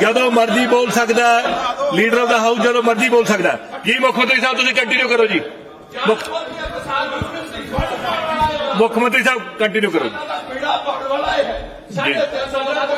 ਜਦੋਂ ਮਰਜ਼ੀ ਬੋਲ ਸਕਦਾ ਲੀਡਰ ਆਫ ਦਾ ਹਾਊਸ ਜਦੋਂ ਮਰਜ਼ੀ ਬੋਲ ਸਕਦਾ। ਜੀ ਮੁੱਖ ਮੰਤਰੀ ਸਾਹਿਬ ਤੁਸੀਂ ਕੰਟੀਨਿਊ ਕਰੋ ਜੀ ਮੁੱਖ ਮੰਤਰੀ ਸਾਹਿਬ ਕੰਟੀਨਿਊ ਕਰੋ। ਜੀ